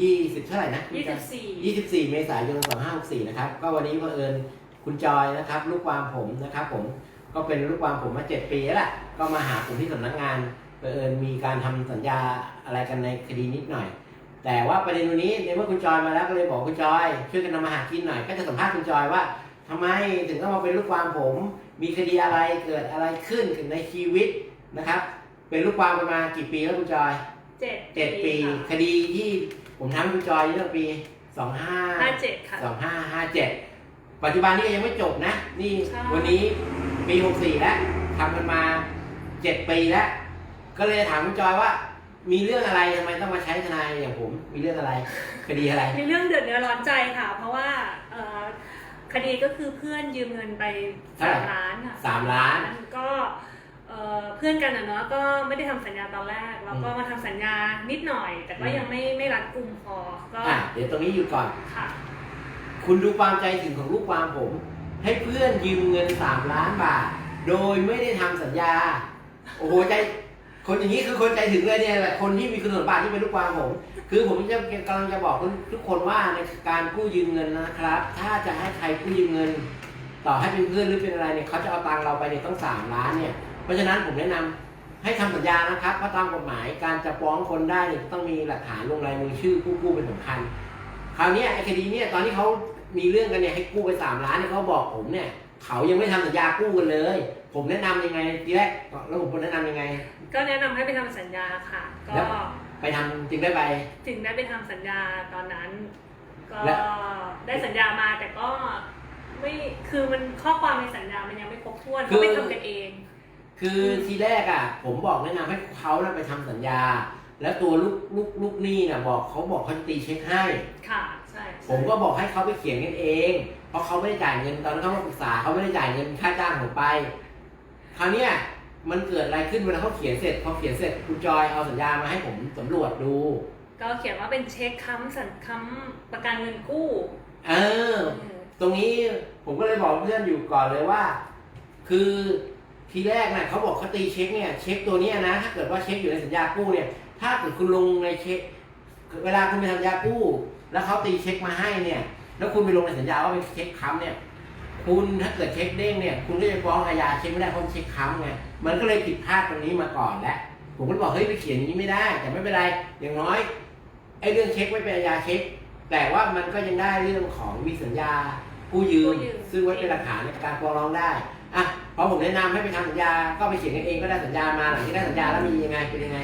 ยี่สิบเท่าไหร่นะยี่สิบสี่ยี่สิบสี่เมษายนสองห้าหกสี่นะครับ ก็วันนี้บังเอิญคุณจอยนะครับ ลูกความผมนะครับ ผมก็เป็นลูกความผมมาเจ็ดปีแล้วละก็มาหาผมที่สำนักงานบังเอิญมีการทำสัญญาอะไรกันในคดีนิดหน่อย แต่ว่าประเด็นตรงนี้ในเมื่อคุณจอยมาแล้วก็เลยบอกคุณจอยช่วยกันทำมาหากินหน่อย ก็จะสัมภาษณ์คุณจอยว่าทำไมถึงต้องมาเป็นลูกความผม มีคดีอะไรเกิดอะไรขึ้นในชีวิตนะครับ เป็นลูกความกันมากี่ปีแล้วคุณจอยเจ็ดเจ็ดปี คดีที่ผมทำให้คุณจอยนี่ตั้งปีสองห้าห้าเจ็ดค่ะ สองห้าห้าเจ็ดปัจจุบันนี้ก็ยังไม่จบนะ นี่ใช่ วันนี้ปีหกสี่แล้วทำกันมาเจ็ดปีแล้ว ก็เลยถามคุณจอยว่า มีเรื่องอะไรทำไมต้องมาใช้ทนายอย่างผม มีเรื่องอะไร คดีอะไร มีเรื่องเดือดเนื้อร้อนใจค่ะ เพราะว่าเอ่อคดีก็คือเพื่อนยืมเงินไปเท่าไหร่สามล้านค่ะสามล้าน ก็ เอ่อเพื่อนกันอะเนาะก็ไม่ได้ทำสัญญาตอนแรกแล้วก็มาทำสัญญานิดหน่อย แต่ก็อืมยังไม่ไม่รัดกุมพอก็อะเดี๋ยวตรงนี้อยู่ก่อนค่ะ คุณดูความใจถึงของลูกความผม ให้เพื่อนยืมเงินสามล้านบาท โดยไม่ได้ทำสัญญา โอ้โหใจคนอย่างนี้คือคนใจถึงเลยเนี่ยแหละคนที่มีคุณสมบัติที่เป็นลูกความผมคือผมจะกำลังจะบอกทุกคนว่าในการกู้ยืมเงินนะครับ ถ้าจะให้ใครกู้ยืมเงิน ต่อให้เป็นเพื่อนหรือเป็นอะไรเนี่ยเขาจะเอาตังค์เราไปเนี่ยต้องสามล้านเนี่ย เพราะฉะนั้นผมแนะนำให้ทำสัญญานะครับเพราะตามกฎหมายการจะฟ้องคนได้เนี่ยต้องมีหลักฐานลงลายมือชื่อผู้กู้เป็นสำคัญ คราวเนี้ยไอ้คดีเนี่ยตอนที่เขามีเรื่องกันเนี่ยให้กู้ไปสามล้านเนี่ยเขาบอกผมเนี่ยเขายังไม่ทำสัญญากู้กันเลย ผมแนะนำยังไงทีแรกแล้วผมแนะนำยังไง ก็แนะนำให้ไปทำสัญญาค่ะก็แล้วไปทำจึงได้ไปถึงได้ไปทำสัญญาตอนนั้น ก็และได้สัญญามาแต่ก็ไม่คือมันข้อความในสัญญามันยังไม่ครบถ้วนคืก็อไม่ทำกันเอง คือทีแรกอะ ผมบอกแนะนำให้เขานะไปทำสัญญา แล้วตัวลูกลูกลูกหนี้น่ะบอกเขาบอกเขาจะตีเช็คให้ ค่ะใช่ใช่ผมก็บอกให้เขาไปเขียนกันเอง เพราะเขาไม่ได้จ่ายเงินตอนนั้นเขามาปรึกษาเขาไม่ได้จ่ายเงินค่าจ้างผมไป คราวเนี้ยมันเกิดอะไรขึ้นเวลาเขาเขียนเสร็จพอเขียนเสร็จคุณจอยเอาสัญญามาให้ผมสำรวจดู ก็เขียนว่าเป็นเช็คค้ำสัญค้ำประกันเงินกู้เอออืมตรงนี้ผมก็เลยบอกเพื่อนอยู่ก่อนเลยว่า คือ ทีแรกนะเขาบอกเขาตีเช็คเนี่ยเช็คตัวเนี้ยนะ ถ้าเกิดว่าเช็คอยู่ในสัญญากู้เนี่ย ถ้าเกิดคุณลงในเช็ค เวลาคุณไปทำสัญญากู้ แล้วเขาตีเช็คมาให้เนี่ย แล้วคุณไปลงในสัญญาว่าเป็นเช็คค้ำเนี่ยคุณถ้าเกิดเช็คเด้งเนี่ยคุณก็จะฟ้องอาญาเช็คไม่ได้เพราะมันเช็คค้ำไงมันก็เลยผิดพลาดตรงนี้มาก่อนแล้วผมก็เลยบอกเฮ้ยไปเขียนอย่างนี้ไม่ได้ แต่ไม่เป็นไรอย่างน้อยไอ้เรื่องเช็คไม่เป็นอาญาเช็ค แต่ว่ามันก็ยังได้เรื่องของมีสัญญาผู้ยืมซึ่งไว้เป็นหลักฐานในการฟ้องร้องได้อะ พอผมแนะนำให้ไปทำสัญญา ก็ไปเขียนกันเองก็ได้สัญญามาหลังที่ได้สัญญาแล้วมียังไงเป็นยังไง